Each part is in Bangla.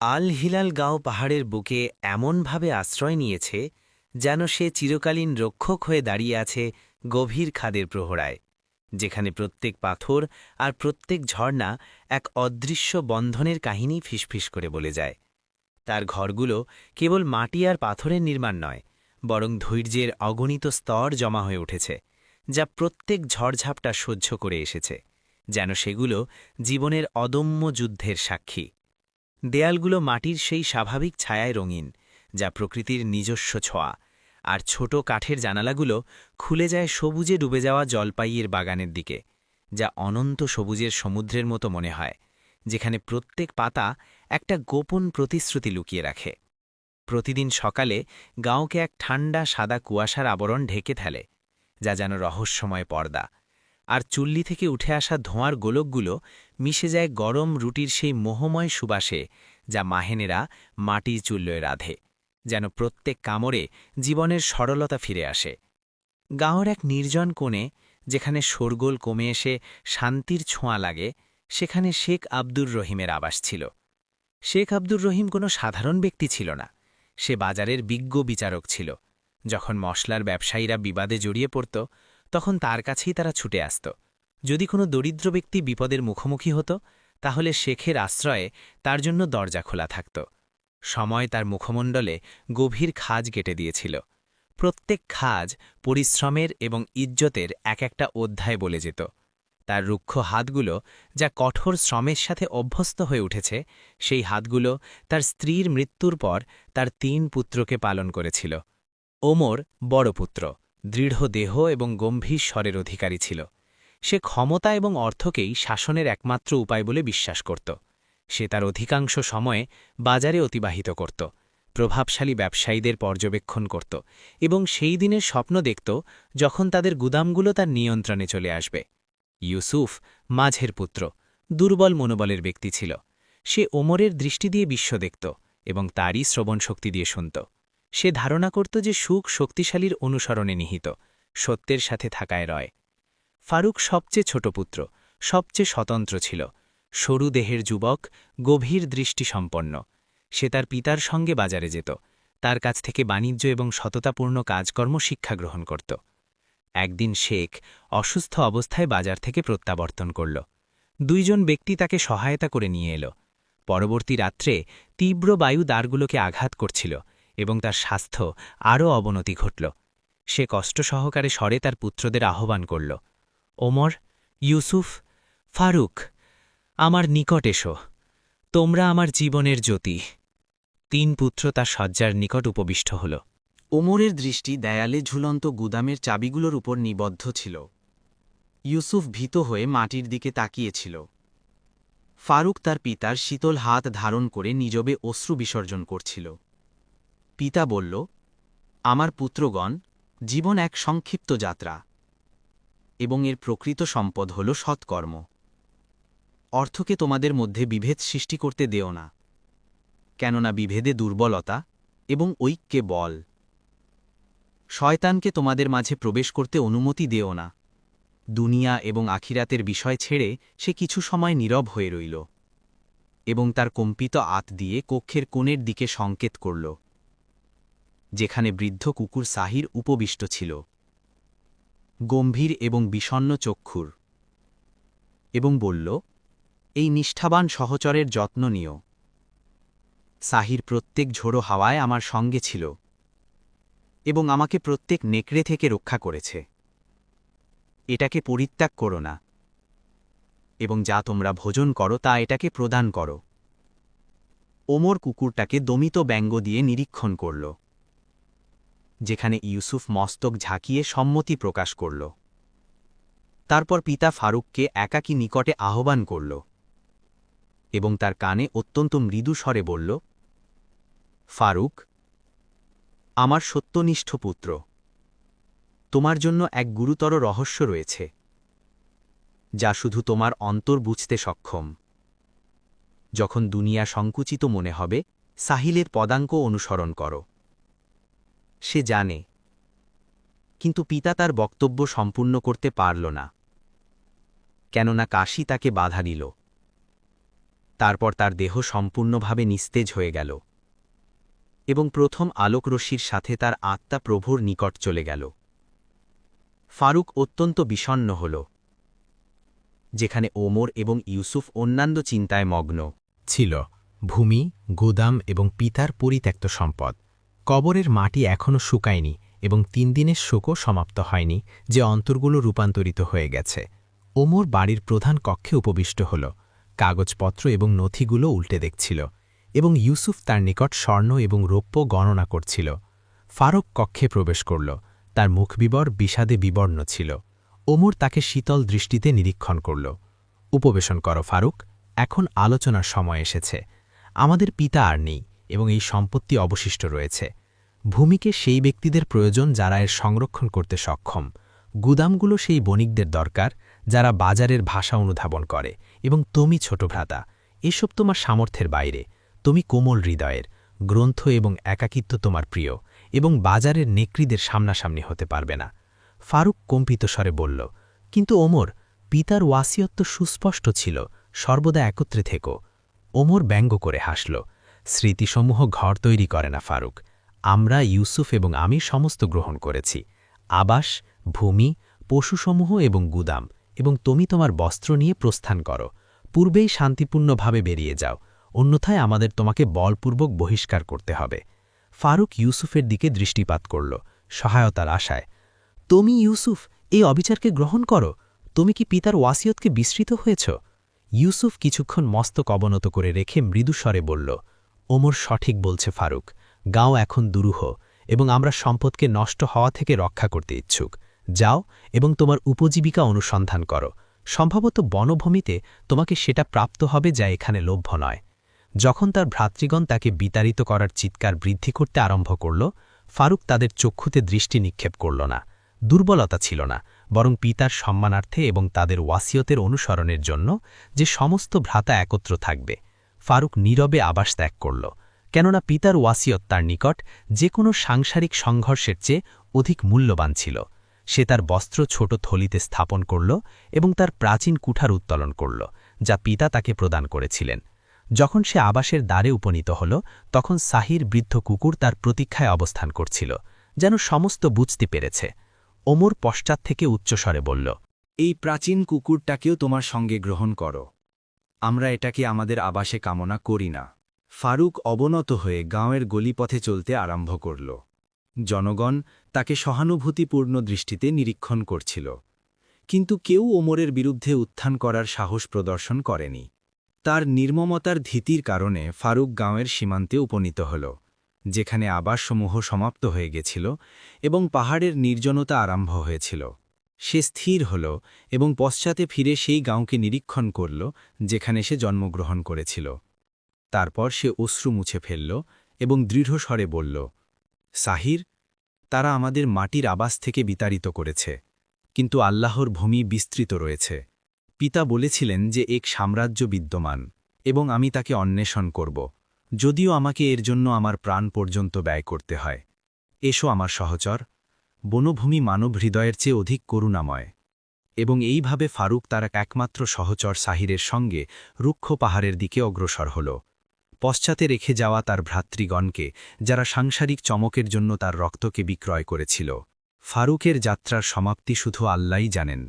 আল হিলাল গাঁও পাহাড়ের বুকে এমনভাবে আশ্রয় নিয়েছে যেন সে চিরকালীন রক্ষক হয়ে দাঁড়িয়ে আছে গভীর খাদের প্রহরায়, যেখানে প্রত্যেক পাথর আর প্রত্যেক ঝর্ণা এক অদৃশ্য বন্ধনের কাহিনী ফিসফিস করে বলে যায়। তার ঘরগুলো কেবল মাটি আর পাথরের নির্মাণ নয়, বরং ধৈর্যের অগণিত স্তর জমা হয়ে উঠেছে, যা প্রত্যেক ঝড়ঝাপটা সহ্য করে এসেছে, যেন সেগুলো জীবনের অদম্য যুদ্ধের সাক্ষী। দেয়ালগুলো মাটির সেই স্বাভাবিক ছায়ায় রঙিন, যা প্রকৃতির নিজস্ব ছোঁয়া, আর ছোট কাঠের জানালাগুলো খুলে যায় সবুজে ডুবে যাওয়া জলপাইয়ের বাগানের দিকে, যা অনন্ত সবুজের সমুদ্রের মতো মনে হয়, যেখানে প্রত্যেক পাতা একটা গোপন প্রতিশ্রুতি লুকিয়ে রাখে। প্রতিদিন সকালে গাঁওকে এক ঠান্ডা সাদা কুয়াশার আবরণ ঢেকে ফেলে, যা যেন রহস্যময় পর্দা, আর চুল্লি থেকে উঠে আসা ধোঁয়ার গোলকগুলো মিশে যায় গরম রুটির সেই মোহময় সুবাসে যা মাহেনেরা মাটির চুল্লয়ে রাধে, যেন প্রত্যেক কামড়ে জীবনের সরলতা ফিরে আসে। গাঁওর এক নির্জন কোণে, যেখানে শোরগোল কমে এসে শান্তির ছোঁয়া লাগে, সেখানে শেখ আব্দুর রহিমের আবাস ছিল। শেখ আব্দুর রহিম কোনো সাধারণ ব্যক্তি ছিল না, সে বাজারের বিজ্ঞ বিচারক ছিল। যখন মশলার ব্যবসায়ীরা বিবাদে জড়িয়ে পড়ত, তখন তার কাছেই তারা ছুটে আসত। যদি কোনো দরিদ্র ব্যক্তি বিপদের মুখোমুখি হতো, তাহলে শেখের আশ্রয়ে তার জন্য দরজা খোলা থাকত। সময় তার মুখমণ্ডলে গভীর খাজ কেটে দিয়েছিল। প্রত্যেক খাজ পরিশ্রমের এবং ইজ্জতের এক একটা অধ্যায় বলে যেত। তার রুক্ষ হাতগুলো যা কঠোর শ্রমের সাথে অভ্যস্ত হয়ে উঠেছে, সেই হাতগুলো তার স্ত্রীর মৃত্যুর পর তার তিন পুত্রকে পালন করেছিল। ওমর বড় পুত্র, দৃঢ় দেহ এবং গম্ভীর স্বরের অধিকারী ছিল। সে ক্ষমতা এবং অর্থকেই শাসনের একমাত্র উপায় বলে বিশ্বাস করত। সে তার অধিকাংশ সময়ে বাজারে অতিবাহিত করত, প্রভাবশালী ব্যবসায়ীদের পর্যবেক্ষণ করত এবং সেই দিনের স্বপ্ন দেখত যখন তাদের গুদামগুলো তার নিয়ন্ত্রণে চলে আসবে। ইউসুফ মাঝের পুত্র, দুর্বল মনোবলের ব্যক্তি ছিল। সে ওমরের দৃষ্টি দিয়ে বিশ্ব দেখত এবং তারই শ্রবণ শক্তি দিয়ে শুনত। সে ধারণা করত যে সুখ শক্তিশালীর অনুসরণে নিহিত, সত্যের সাথে থাকায় রয়। ফারুক সবচেয়ে ছোট পুত্র, সবচেয়ে স্বতন্ত্র ছিল। সরু দেহের যুবক, গভীর দৃষ্টিসম্পন্ন। সে তার পিতার সঙ্গে বাজারে যেত। তার কাছ থেকে বাণিজ্য এবং সততাপূর্ণ কাজকর্ম শিক্ষা গ্রহণ করত। একদিন শেখ অসুস্থ অবস্থায় বাজার থেকে প্রত্যাবর্তন করল। দুইজন ব্যক্তি তাকে সহায়তা করে নিয়ে এলো। পরবর্তী রাত্রে তীব্র বায়ু দ্বারগুলোকে আঘাত করছিল এবং তার স্বাস্থ্য আরও অবনতি ঘটল। সে কষ্ট সহকারে স্বরে তার পুত্রদের আহ্বান করল। ওমর, ইউসুফ, ফারুক, আমার নিকট এসো। তোমরা আমার জীবনের জ্যোতি। তিন পুত্র তার শয্যার নিকট উপবিষ্ট হল। ওমরের দৃষ্টি দেয়ালে ঝুলন্ত গুদামের চাবিগুলোর উপর নিবদ্ধ ছিল। ইউসুফ ভীত হয়ে মাটির দিকে তাকিয়েছিল। ফারুক তার পিতার শীতল হাত ধারণ করে নিজবে অশ্রু বিসর্জন করছিল। পিতা বলল, আমার পুত্রগণ, জীবন এক সংক্ষিপ্ত যাত্রা। এবং এর প্রকৃত সম্পদ হল সৎকর্ম। অর্থকে তোমাদের মধ্যে বিভেদ সৃষ্টি করতে দেও না, কেননা বিভেদে দুর্বলতা এবং ঐক্যে বল। শয়তানকে তোমাদের মাঝে প্রবেশ করতে অনুমতি দেও না। দুনিয়া এবং আখিরাতের বিষয় ছেড়ে সে কিছু সময় নীরব হয়ে রইল এবং তার কম্পিত আত দিয়ে কক্ষের কোণের দিকে সংকেত করল, যেখানে বৃদ্ধ কুকুর সাহির উপবিষ্ট ছিল। গম্ভীর এবং বিষণ্ন চক্ষুর। এবং বলল, এই নিষ্ঠাবান সহচরের যত্ন নিও। সাহির প্রত্যেক ঝোড়ো হাওয়ায় আমার সঙ্গে ছিল এবং আমাকে প্রত্যেক নেকড়ে থেকে রক্ষা করেছে। এটাকে পরিত্যাগ করো না এবং যা তোমরা ভোজন করো তা এটাকে প্রদান করো। ওমর কুকুরটাকে দমিত ব্যঙ্গ দিয়ে নিরীক্ষণ করল। যেখানে ইউসুফ মস্তক ঝাঁকিয়ে সম্মতি প্রকাশ করল। তারপর পিতা ফারুককে একাকী নিকটে আহ্বান করল এবং তার কানে অত্যন্ত মৃদু স্বরে বলল, ফারুক, আমার সত্যনিষ্ঠ পুত্র, তোমার জন্য এক গুরুতর রহস্য রয়েছে, যা শুধু তোমার অন্তর বুঝতে সক্ষম। যখন দুনিয়া সংকুচিত মনে হবে, সাহিলের পদাঙ্ক অনুসরণ করো। সে জানে। কিন্তু পিতা তার বক্তব্য সম্পূর্ণ করতে পারল না। কেননা কাশি তাকে বাধা দিল। তারপর তার দেহ সম্পূর্ণভাবে নিস্তেজ হয়ে গেল। এবং প্রথম আলোকরশ্মির সাথে তার আত্মা প্রভুর নিকট চলে গেল। ফারুক অত্যন্ত বিষণ্ন হল। যেখানে ওমর এবং ইউসুফ অন্যান্য চিন্তায় মগ্ন। ছিল ভূমি, গোদাম এবং পিতার পরিত্যক্ত সম্পদ। কবরের মাটি এখনও শুকায়নি এবং তিন দিনের শোকও সমাপ্ত হয়নি, যে অন্তরগুলো রূপান্তরিত হয়ে গেছে। ওমর বাড়ির প্রধান কক্ষে উপবিষ্ট হল। কাগজপত্র এবং নথিগুলো উল্টে দেখছিল এবং ইউসুফ তার নিকট স্বর্ণ এবং রৌপ্য গণনা করছিল। ফারুক কক্ষে প্রবেশ করল। তার মুখবিবর বিষাদে বিবর্ণ ছিল। ওমর তাকে শীতল দৃষ্টিতে নিরীক্ষণ করল। উপবেশন করো ফারুক, এখন আলোচনার সময় এসেছে। আমাদের পিতা আর নেই। এবং এই সম্পত্তি অবশিষ্ট রয়েছে। ভূমিকে সেই ব্যক্তিদের প্রয়োজন যারা এর সংরক্ষণ করতে সক্ষম। গুদামগুলো সেই বণিকদের দরকার, যারা বাজারের ভাষা অনুধাবন করে এবং তুমি ছোট ভ্রাতা, এসব তোমার সামর্থ্যের বাইরে। তুমি কোমল হৃদয়ের, গ্রন্থ এবং একাকিত্ব তোমার প্রিয় এবং বাজারের নেকড়িদের সামনাসামনি হতে পারবে না। ফারুক কম্পিত স্বরে বলল, কিন্তু ওমর, পিতার ওয়াসিয়ত্ব সুস্পষ্ট ছিল, সর্বদা একত্রে থেকো। ওমর ব্যঙ্গ করে হাসল স্মৃতিসমূহ ঘর তৈরি করে না, ফারুক। আমরা ইউসুফ এবং আমি সমস্ত গ্রহণ করেছি। আবাস, ভূমি, পশুসমূহ এবং গুদাম, এবং তুমি তোমার বস্ত্র নিয়ে প্রস্থান করো। পূর্বেই শান্তিপূর্ণভাবে বেরিয়ে যাও। অন্যথায় আমাদের তোমাকে বলপূর্বক বহিষ্কার করতে হবে। ফারুক ইউসুফের দিকে দৃষ্টিপাত করল, সহায়তার আশায়। তুমি ইউসুফ, এই অবিচারকে গ্রহণ করো? তুমি কি পিতার ওয়াসিয়তকে বিস্মৃত হয়েছ? ইউসুফ কিছুক্ষণ মস্তক অবনত করে রেখে মৃদুস্বরে বলল ওমর সঠিক বলছে, ফারুক, গাঁও এখন দুরূহ এবং আমরা সম্পদকে নষ্ট হওয়া থেকে রক্ষা করতে ইচ্ছুক। যাও এবং তোমার উপজীবিকা অনুসন্ধান করো। সম্ভবত বনভূমিতে তোমাকে সেটা প্রাপ্ত হবে যা এখানে লভ্য নয়। যখন তার ভ্রাতৃগণ তাকে বিতাড়িত করার চিৎকার বৃদ্ধি করতে আরম্ভ করল, ফারুক তাদের চক্ষুতে দৃষ্টি নিক্ষেপ করল না। দুর্বলতা ছিল না, বরং পিতার সম্মানার্থে এবং তাদের ওয়াসিয়তের অনুসরণের জন্য যে সমস্ত ভ্রাতা একত্র থাকবে। ফারুক নীরবে আবাস ত্যাগ করল, কেননা পিতার ওয়াসিয়ত তার নিকট যে কোনো সাংসারিক সংঘর্ষের চেয়ে অধিক মূল্যবান ছিল। সে তার বস্ত্র ছোট থলিতে স্থাপন করল এবং তার প্রাচীন কুঠার উত্তোলন করল, যা পিতা তাকে প্রদান করেছিলেন। যখন সে আবাসের দ্বারে উপনীত হল, তখন সাহির বৃদ্ধ কুকুর তার প্রতীক্ষায় অবস্থান করছিল, যেন সমস্ত বুঝতে পেরেছে। ওমর পশ্চাৎ থেকে উচ্চস্বরে বলল, এই প্রাচীন কুকুরটাকেও তোমার সঙ্গে গ্রহণ করো। আমরা এটাকে আমাদের আবাসে কামনা করি না। ফারুক অবনত হয়ে গাঁয়ের গলিপথে চলতে আরম্ভ করল। জনগণ তাকে সহানুভূতিপূর্ণ দৃষ্টিতে নিরীক্ষণ করছিল। কিন্তু কেউ ওমরের বিরুদ্ধে উত্থান করার সাহস প্রদর্শন করেনি। তার নির্মমতার ধীতির কারণে ফারুক গাঁয়ের সীমান্তে উপনীত হল, যেখানে আবাসসমূহ সমাপ্ত হয়ে গেছিল এবং পাহাড়ের নির্জনতা আরম্ভ হয়েছিল। সে স্থির হল এবং পশ্চাতে ফিরে সেই গাঁওকে নিরীক্ষণ করল, যেখানে সে জন্মগ্রহণ করেছিল। তারপর সে অশ্রু মুছে ফেলল এবং দৃঢ়স্বরে বলল, সাহির, তারা আমাদের মাটির আবাস থেকে বিতাড়িত করেছে, কিন্তু আল্লাহর ভূমি বিস্তৃত রয়েছে। পিতা বলেছিলেন যে এক সাম্রাজ্য বিদ্যমান এবং আমি তাকে অন্বেষণ করব, যদিও আমাকে এর জন্য আমার প্রাণ পর্যন্ত ব্যয় করতে হয়। এসো আমার সহচর বনভূমি মানব হৃদয়ের চেয়ে অধিক করুণাময়। এবং এইভাবে ফারুক তার একমাত্র সহচর সাহিরের সঙ্গে রুক্ষ পাহাড়ের দিকে অগ্রসর হল। পশ্চাতে রেখে যাওয়া তার ভ্রাতৃগণকে, যারা সাংসারিক চমকের জন্য তার রক্তকে বিক্রয় করেছিল। ফারুকের যাত্রার সমাপ্তি শুধু আল্লাই জানেন।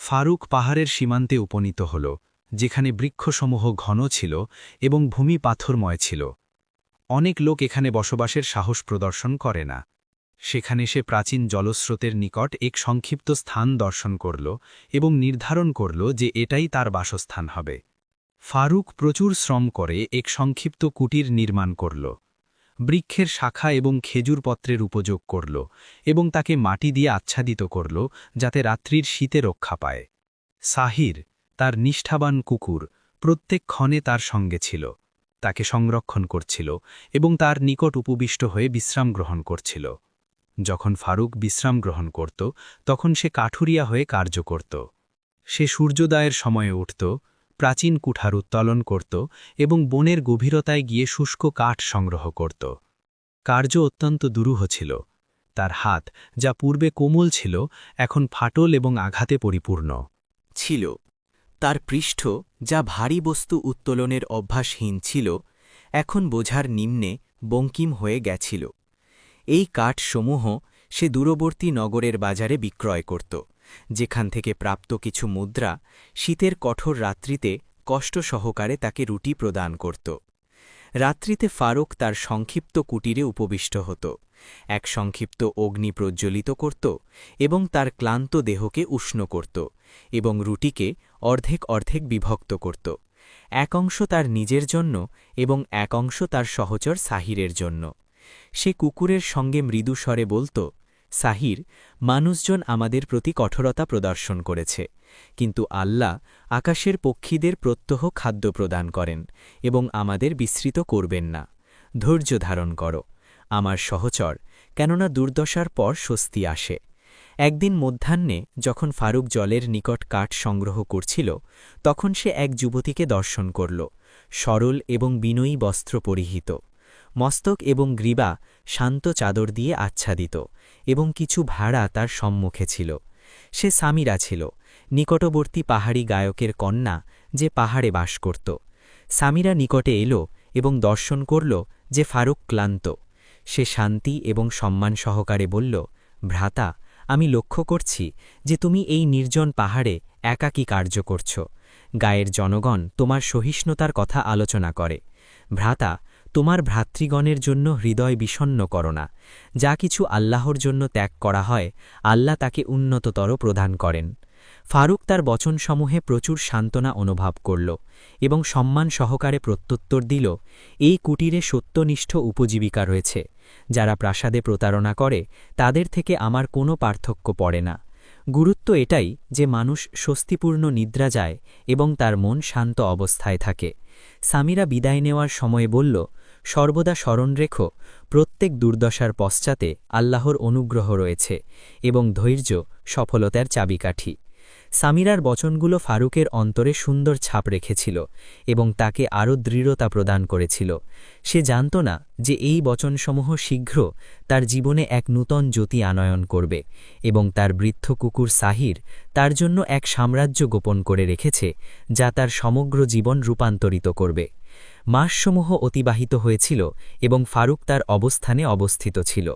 ফারুক পাহাড়ের সীমান্তে উপনীত হল, যেখানে বৃক্ষসমূহ ঘন ছিল এবং ভূমি পাথরময় ছিল। অনেক লোক এখানে বসবাসের সাহস প্রদর্শন করে না। সেখানে সে প্রাচীন জলস্রোতের নিকট এক সংক্ষিপ্ত স্থান দর্শন করল এবং নির্ধারণ করল যে এটাই তার বাসস্থান হবে। ফারুক প্রচুর শ্রম করে এক সংক্ষিপ্ত কুটির নির্মাণ করল। বৃক্ষের শাখা এবং খেজুর পত্রের উপযোগ করল এবং তাকে মাটি দিয়ে আচ্ছাদিত করল যাতে রাত্রির শীতে রক্ষা পায়। সাহির, তার নিষ্ঠাবান কুকুর, প্রত্যেক ক্ষণে তার সঙ্গে ছিল। তাকে সংরক্ষণ করছিল এবং তার নিকট উপবিষ্ট হয়ে বিশ্রাম গ্রহণ করছিল। যখন ফারুক বিশ্রাম গ্রহণ করত, তখন সে কাঠুরিয়া হয়ে কার্য করত। সে সূর্যোদয়ের সময়ে উঠত, প্রাচীন কুঠার উত্তোলন করত এবং বনের গভীরতায় গিয়ে শুষ্ক কাঠ সংগ্রহ করত। কার্য অত্যন্ত দুরূহ ছিল। তার হাত, যা পূর্বে কোমল ছিল, এখন ফাটল এবং আঘাতে পরিপূর্ণ। ছিল। তার পৃষ্ঠ, যা ভারী বস্তু উত্তোলনের অভ্যাসহীন ছিল, এখন বোঝার নিম্নে বঙ্কিম হয়ে গেছিল। এই কাঠসমূহ সে দূরবর্তী নগরের বাজারে বিক্রয় করত, যেখান থেকে প্রাপ্ত কিছু মুদ্রা শীতের কঠোর রাত্রিতে কষ্ট সহকারে তাকে রুটি প্রদান করত। রাত্রিতে ফারুক তার সংক্ষিপ্ত কুটিরে উপবিষ্ট হতো, এক সংক্ষিপ্ত অগ্নি প্রজ্জ্বলিত করত এবং তার ক্লান্ত দেহকে উষ্ণ করত এবং রুটিকে অর্ধেক অর্ধেক বিভক্ত করত, এক অংশ তার নিজের জন্য এবং এক অংশ তার সহচর সাহিরের জন্য। সে কুকুরের সঙ্গে মৃদু স্বরে বলত, সাহির, মানুষজন আমাদের প্রতি কঠোরতা প্রদর্শন করেছে। কিন্তু আল্লাহ আকাশের পক্ষীদের প্রত্যহ খাদ্য প্রদান করেন এবং আমাদের বিস্মৃত করবেন না। ধৈর্য ধারণ করো। আমার সহচর, কেননা দুর্দশার পর স্বস্তি আসে। একদিন মধ্যাহ্নে যখন ফারুক জলের নিকট কাঠ সংগ্রহ করছিল, তখন সে এক যুবতীকে দর্শন করল। সরল এবং বিনয়ী বস্ত্র পরিহিত। মস্তক এবং গ্রীবা শান্ত চাদর দিয়ে আচ্ছাদিত, এবং কিছু ভাড়া তার সম্মুখে ছিল। সে সামিরা ছিল, নিকটবর্তী পাহাড়ি গায়কের কন্যা যে পাহাড়ে বাস করত। সামিরা নিকটে এলো এবং দর্শন করল যে ফারুক ক্লান্ত। সে শান্তি এবং সম্মান সহকারে বলল, ভ্রাতা, আমি লক্ষ্য করছি যে তুমি এই নির্জন পাহাড়ে একাকী কার্য করছ। গায়ের জনগণ তোমার সহিষ্ণুতার কথা আলোচনা করে। ভ্রাতা তোমার ভ্রাতৃগণের জন্য হৃদয় বিষণ্ন করো না। যা কিছু আল্লাহর জন্য ত্যাগ করা হয়, আল্লাহ তাকে উন্নততর প্রদান করেন। ফারুক তার বচনসমূহে প্রচুর সান্ত্বনা অনুভব করল এবং সম্মান সহকারে প্রত্যুত্তর দিল, এই কুটিরে সত্যনিষ্ঠ উপজীবিকা রয়েছে। যারা প্রাসাদে প্রতারণা করে, তাদের থেকে আমার কোনো পার্থক্য পড়ে না। গুরুত্ব এটাই যে মানুষ স্বস্তিপূর্ণ নিদ্রা যায় এবং তার মন শান্ত অবস্থায় থাকে। সামিরা বিদায় নেওয়ার সময় বলল সর্বদা স্মরণ রেখো, প্রত্যেক দুর্দশার পশ্চাতে আল্লাহর অনুগ্রহ রয়েছে এবং ধৈর্য সফলতার চাবিকাঠি। সামিরার বচনগুলো ফারুকের অন্তরে সুন্দর ছাপ রেখেছিল এবং তাকে আরও দৃঢ়তা প্রদান করেছিল। সে জানত না যে এই বচনসমূহ শীঘ্র তার জীবনে এক নূতন জ্যোতি আনয়ন করবে এবং তার বৃদ্ধ কুকুর সাহির তার জন্য এক সাম্রাজ্য গোপন করে রেখেছে যা তার সমগ্র জীবন রূপান্তরিত করবে। মাসসমূহ অতিবাহিত হয়েছিল এবং ফারুক তার অবস্থানে অবস্থিত ছিল।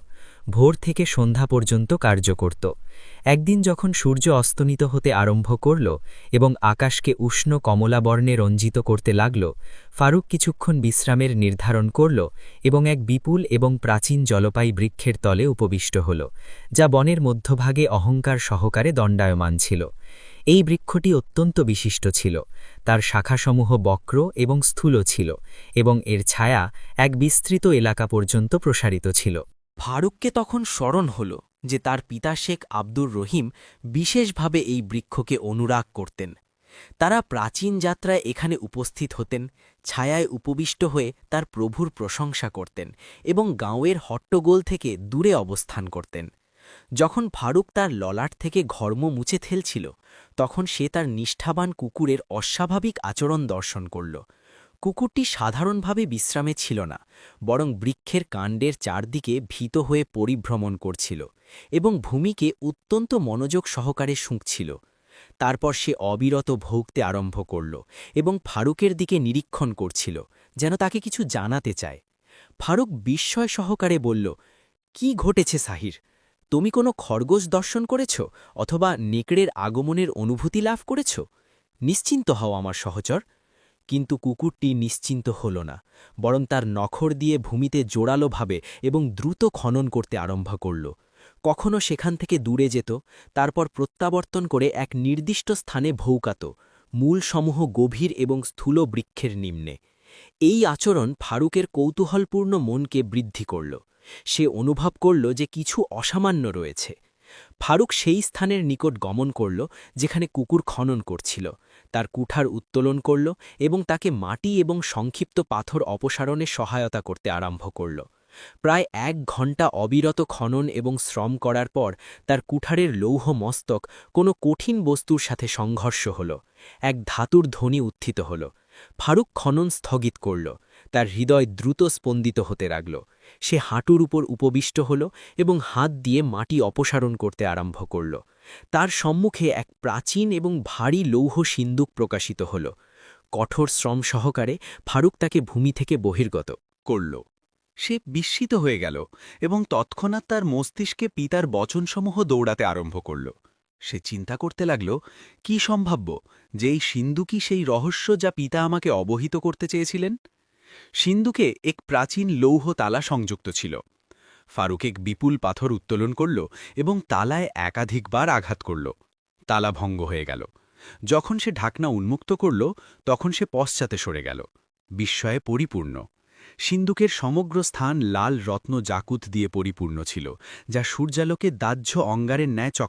ভোর থেকে সন্ধ্যা পর্যন্ত কার্য করত। একদিন যখন সূর্য অস্তনিত হতে আরম্ভ করল এবং আকাশকে উষ্ণ কমলা বর্ণে রঞ্জিত করতে লাগল, ফারুক কিছুক্ষণ বিশ্রামের নির্ধারণ করল এবং এক বিপুল এবং প্রাচীন জলপাই বৃক্ষের তলে উপবিষ্ট হল, যা বনের মধ্যভাগে অহংকার সহকারে দণ্ডায়মান ছিল। এই বৃক্ষটি অত্যন্ত বিশিষ্ট ছিল। তার শাখাসমূহ বক্র এবং স্থূল ছিল এবং এর ছায়া এক বিস্তৃত এলাকা পর্যন্ত প্রসারিত ছিল। ফারুককে তখন স্মরণ হল যে তার পিতা শেখ আব্দুর রহিম বিশেষভাবে এই বৃক্ষকে অনুরাগ করতেন। তারা প্রাচীন যাত্রায় এখানে উপস্থিত হতেন, ছায়ায় উপবিষ্ট হয়ে তার প্রভুর প্রশংসা করতেন এবং গাঁওয়ের হট্টগোল থেকে দূরে অবস্থান করতেন। যখন ফারুক তার ললাট থেকে ঘর্ম মুছে ফেলছিল, তখন সে তার নিষ্ঠাবান কুকুরের অস্বাভাবিক আচরণ দর্শন করল। কুকুরটি সাধারণভাবে বিশ্রামে ছিল না, বরং বৃক্ষের কাণ্ডের চারদিকে ভীত হয়ে পরিভ্রমণ করছিল এবং ভূমিকে অত্যন্ত মনোযোগ সহকারে শুঁকছিল। তারপর সে অবিরত ভৌগতে আরম্ভ করল এবং ফারুকের দিকে নিরীক্ষণ করছিল যেন তাকে কিছু জানাতে চায়। ফারুক বিস্ময় সহকারে বলল, কি ঘটেছে সাহির? তুমি কোনো খরগোশ দর্শন করেছ অথবা নেকড়ের আগমনের অনুভূতি লাভ করেছ? নিশ্চিন্ত হও আমার সহচর। কিন্তু কুকুরটি নিশ্চিন্ত হল না, বরং তার নখর দিয়ে ভূমিতে জোরালোভাবে এবং দ্রুত খনন করতে আরম্ভ করল। কখনো সেখান থেকে দূরে যেত, তারপর প্রত্যাবর্তন করে এক নির্দিষ্ট স্থানে ভৌকাত, মূলসমূহ গভীর এবং স্থূল বৃক্ষের নিম্নে। এই আচরণ ফারুকের কৌতূহলপূর্ণ মনকে বৃদ্ধি করল। সে অনুভব করল যে কিছু অসামান্য রয়েছে। ফারুক সেই স্থানের নিকট গমন করল, যেখানে কুকুর খনন করছিল। তার কুঠার উত্তোলন করল এবং তাকে মাটি এবং সংক্ষিপ্ত পাথর অপসারণে সহায়তা করতে আরম্ভ করল। প্রায় এক ঘণ্টা অবিরত খনন এবং শ্রম করার পর তার কুঠারের লৌহ মস্তক কোনো কঠিন বস্তুর সাথে সংঘর্ষ হল। এক ধাতুর ধ্বনি উত্থিত হল। ফারুক খনন স্থগিত করল। তার হৃদয় দ্রুত স্পন্দিত হতে লাগল। সে হাঁটুর উপর উপবিষ্ট হল এবং হাত দিয়ে মাটি অপসারণ করতে আরম্ভ করল। তার সম্মুখে এক প্রাচীন এবং ভারী লৌহ সিন্দুক প্রকাশিত হল। কঠোর শ্রম সহকারে ফারুক তাকে ভূমি থেকে বহির্গত করল। সে বিস্মিত হয়ে গেল এবং তৎক্ষণাৎ তার মস্তিষ্কে পিতার বচনসমূহ দৌড়াতে আরম্ভ করল। সে চিন্তা করতে লাগল, কি সম্ভাব্য? যে এই সিন্ধুকি সেই রহস্য যা পিতা আমাকে অবহিত করতে চেয়েছিলেন? সিন্ধুকে এক প্রাচীন লৌহ তালা সংযুক্ত ছিল। ফারুক এক বিপুল পাথর উত্তোলন করল এবং তালায় একাধিকবার আঘাত করল। তালা ভঙ্গ হয়ে গেল। যখন সে ঢাকনা উন্মুক্ত করল, তখন সে পশ্চাতে সরে গেল। বিস্ময়ে পরিপূর্ণ। সিন্ধুকের সমগ্র স্থান লাল রত্ন জাকুত দিয়ে পরিপূর্ণ ছিল, যা সূর্যালোকে দাহ্য অঙ্গারের ন্যায় চক